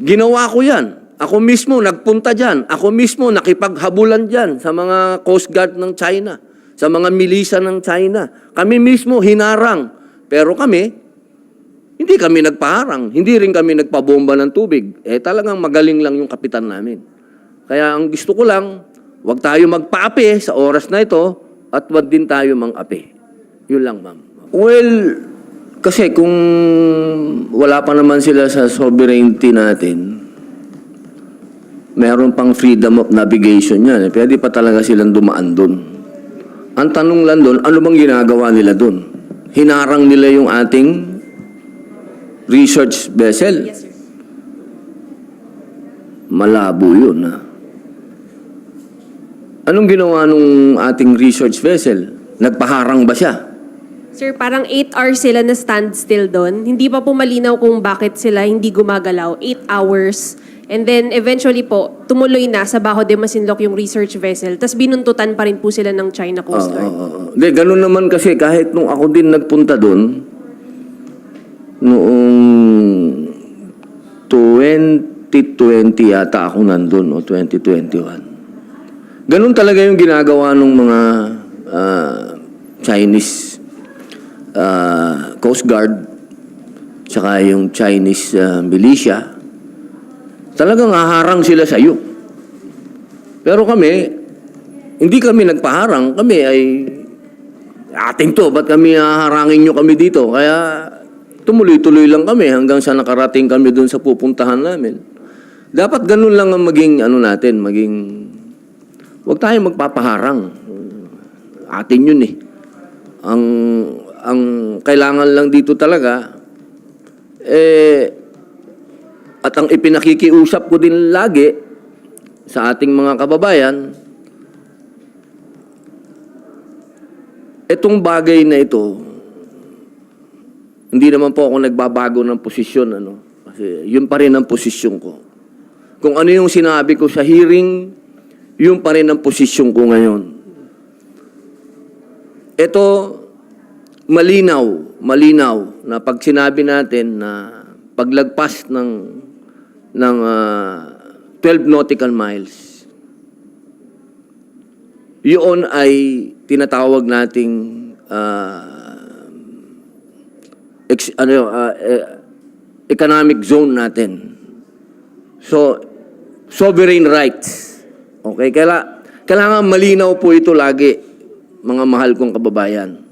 Ginawa ko yan. Ako mismo nagpunta dyan. Ako mismo nakipaghabulan dyan sa mga Coast Guard ng China, sa mga milisa ng China. Kami mismo hinarang. Pero kami, hindi kami nagpaharang. Hindi rin kami nagpabomba ng tubig. Eh talagang magaling lang yung kapitan namin. Kaya ang gusto ko lang, wag tayo magpaapi sa oras na ito at wag din tayo mang-api. Yun lang, ma'am. Well, kasi kung wala pa naman sila sa sovereignty natin, meron pang freedom of navigation yan. Eh. Pwede pa talaga silang dumaan doon. Ang tanong lang doon, ano bang ginagawa nila doon? Hinarang nila yung ating research vessel. Yes, sir. Malabo yun, ha? Anong ginawa nung ating research vessel? Nagpaharang ba siya? Sir, parang 8 hours sila na standstill doon. Hindi pa po malinaw kung bakit sila hindi gumagalaw. 8 hours. And then eventually po, tumuloy na sa Baho de Masinloc yung research vessel. Tapos binuntutan pa rin po sila ng China Coast Guard. Oo. Hindi, ganun naman kasi kahit nung ako din nagpunta doon, noong 2020 yata ako nandun, o 2021. Ganun talaga yung ginagawa ng mga ah, Chinese ah, Coast Guard, tsaka yung Chinese ah, militia. Talagang haharang sila sa iyo. Pero kami, hindi kami nagpaharang. Kami ay, ating to, ba't kami haharangin nyo kami dito? Kaya tumuloy-tuloy lang kami hanggang sa nakarating kami dun sa pupuntahan namin. Dapat ganun lang ang maging, ano natin, maging, huwag tayo magpapaharang. Atin yun eh. Ang, ang kailangan lang dito talaga, eh, at ang ipinakikiusap ko din lagi sa ating mga kababayan, itong bagay na ito, hindi naman po ako nagbabago ng posisyon, ano? Kasi yun pa rin ang posisyon ko. Kung ano yung sinabi ko sa hearing, yun pa rin ang posisyon ko ngayon. Ito, malinaw, malinaw na pag sinabi natin na paglagpas ng ng ah, 12 nautical miles, yun ay tinatawag nating ah, ex- ano, eh, economic zone natin. So, sovereign rights. Okay, kaila, kailangan malinaw po ito lagi, mga mahal kong kababayan.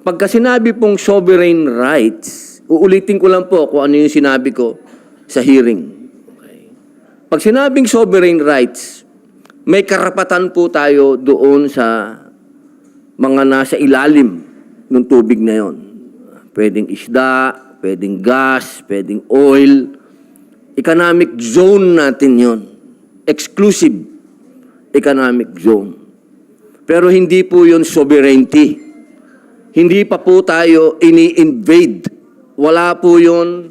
Pagka sinabi pong sovereign rights, uulitin ko lang po kung ano yung sinabi ko sa hearing. Pag sinabing sovereign rights, may karapatan po tayo doon sa mga nasa ilalim ng tubig na yon. Pwedeng isda, pwedeng gas, pwedeng oil. Economic zone natin yon. Exclusive economic zone. Pero hindi po yon sovereignty. Hindi pa po tayo ini-invade. Wala po yon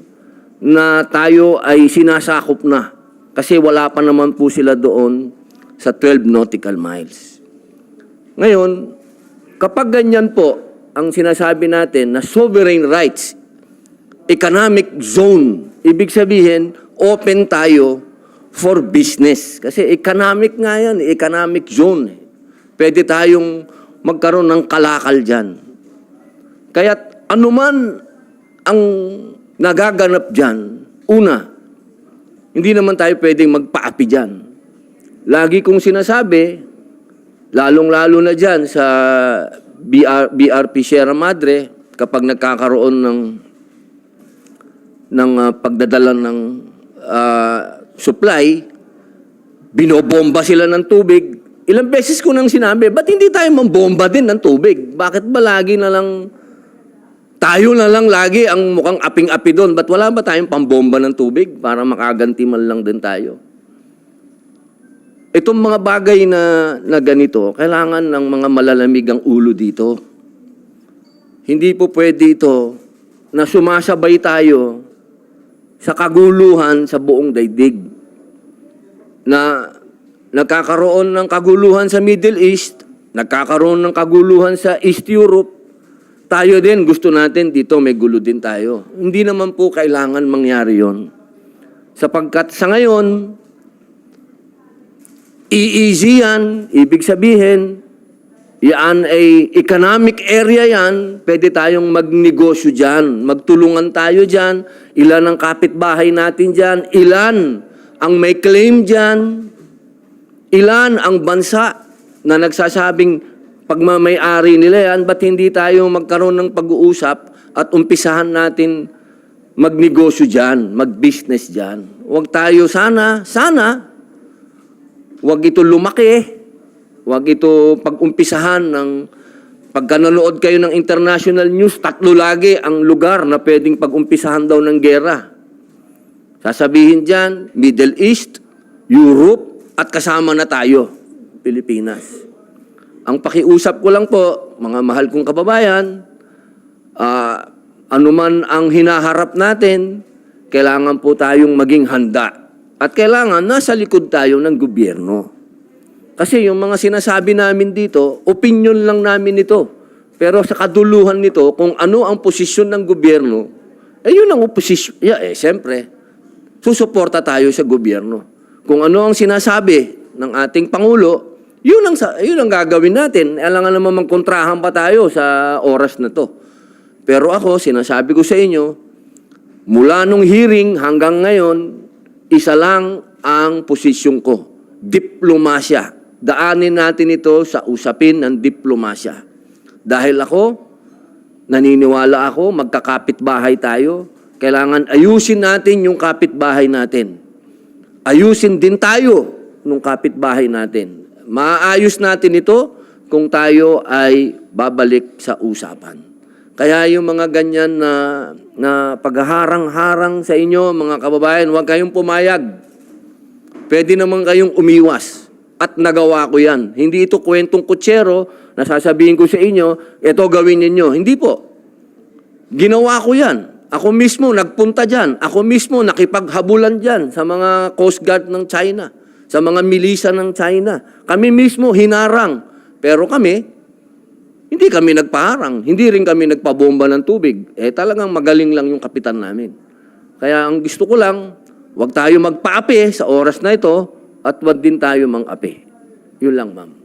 na tayo ay sinasakop na. Kasi wala pa naman po sila doon sa 12 nautical miles. Ngayon, kapag ganyan po ang sinasabi natin na sovereign rights, economic zone, ibig sabihin, open tayo for business. Kasi economic nga yan, economic zone. Pwede tayong magkaroon ng kalakal dyan. Kaya anuman ang nagaganap dyan, una, hindi naman tayo pwedeng magpaapi dyan. Lagi kong sinasabi, lalong-lalo na dyan sa BR, BRP Sierra Madre, kapag nagkakaroon ng ng ah, pagdadala ng ah, supply, binobomba sila ng tubig. Ilang beses ko nang sinabi, ba't hindi tayo mambomba din ng tubig? Bakit ba lagi na lang tayo na lang lagi ang mukhang aping-api doon? Ba't wala ba tayong pambomba ng tubig para makaganti man lang din tayo? Itong mga bagay na, na ganito, kailangan ng mga malalamig ang ulo dito. Hindi po pwede ito na sumasabay tayo sa kaguluhan sa buong daigdig. Na nagkakaroon ng kaguluhan sa Middle East, nagkakaroon ng kaguluhan sa East Europe, tayo din gusto natin dito may gulo din tayo. Hindi naman po kailangan mangyari yon. Sapagkat sa ngayon, EEZ yan, ibig sabihin, yan ay economic area yan, pwede tayong magnegosyo dyan, magtulungan tayo dyan, ilan ang kapitbahay natin dyan, ilan ang may claim dyan, ilan ang bansa na nagsasabing pagmamayari nila yan, ba't hindi tayo magkaroon ng pag-uusap at umpisahan natin magnegosyo dyan, mag-business dyan. Huwag tayo sana, sana, huwag ito lumaki, huwag ito pag-umpisahan ng pagka nanood kayo ng international news, tatlo lagi ang lugar na pwedeng pag-umpisahan daw ng gera. Sasabihin dyan, Middle East, Europe, at kasama na tayo, Pilipinas. Ang pakiusap ko lang po, mga mahal kong kababayan, ah, anuman ang hinaharap natin, kailangan po tayong maging handa. At kailangan nasa likod tayo ng gobyerno. Kasi yung mga sinasabi namin dito, opinion lang namin ito. Pero sa kaduluhan nito, kung ano ang posisyon ng gobyerno, eh yun ang oposisyon. Yeah, eh, siyempre, susuporta tayo sa gobyerno. Kung ano ang sinasabi ng ating Pangulo, yun ang, yun ang gagawin natin. Alangan naman magkontrahan pa tayo sa oras na to. Pero ako, sinasabi ko sa inyo, mula nung hearing hanggang ngayon, isa lang ang posisyon ko. Diplomasya. Daanin natin ito sa usapin ng diplomasya. Dahil ako, naniniwala ako, magkakapit-bahay tayo. Kailangan ayusin natin yung kapitbahay natin. Ayusin din tayo nung kapitbahay natin. Maayos natin ito kung tayo ay babalik sa usapan. Kaya yung mga ganyan na, na pagharang-harang sa inyo, mga kababayan, huwag kayong pumayag. Pwede naman kayong umiwas. At nagawa ko yan. Hindi ito kwentong kutsero na sasabihin ko sa inyo, ito gawin ninyo. Hindi po. Ginawa ko yan. Ako mismo nagpunta dyan. Ako mismo nakipaghabulan dyan sa mga Coast Guard ng China, sa mga milisa ng China. Kami mismo hinarang. Pero kami, hindi kami nagpaharang. Hindi rin kami nagpabomba ng tubig. Eh talagang magaling lang yung kapitan namin. Kaya ang gusto ko lang, huwag tayo magpaapi sa oras na ito at huwag din tayo mang-api. Yun lang, ma'am.